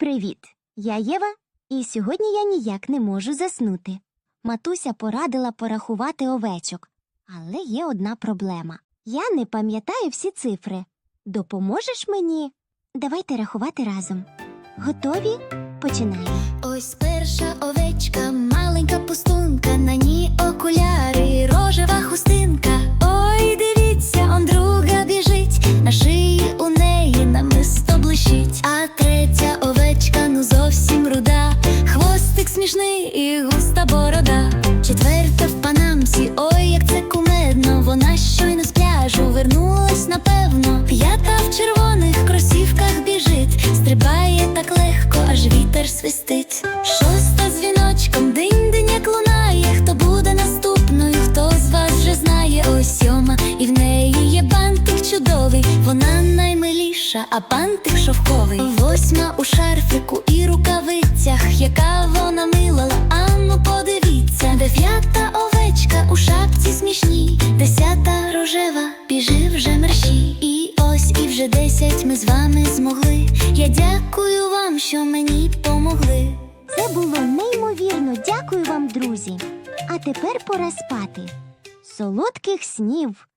Привіт! Я Єва, і сьогодні я ніяк не можу заснути. Матуся порадила порахувати овечок, але є одна проблема. Я не пам'ятаю всі цифри. Допоможеш мені? Давайте рахувати разом. Готові? Починаємо. Ось перша овечка, смішний і густа борода. Четверта в панамці, ой, як це кумедно, вона щойно з пляжу вернулась, напевно. П'ята в червоних кросівках біжить, стрибає так легко, аж вітер свистить. Шоста з віночком, динь-динь, як лунає. Хто буде наступною, хто з вас вже знає? Ось сьома, і в неї є бантик чудовий. Вона наймиліша, а бантик шовковий. Восьма у шарфику у шапці смішній, десята рожева, біжи вже мерщі. І ось і вже десять ми з вами змогли. Я дякую вам, що мені помогли. Це було неймовірно. Дякую вам, друзі. А тепер пора спати. Солодких снів!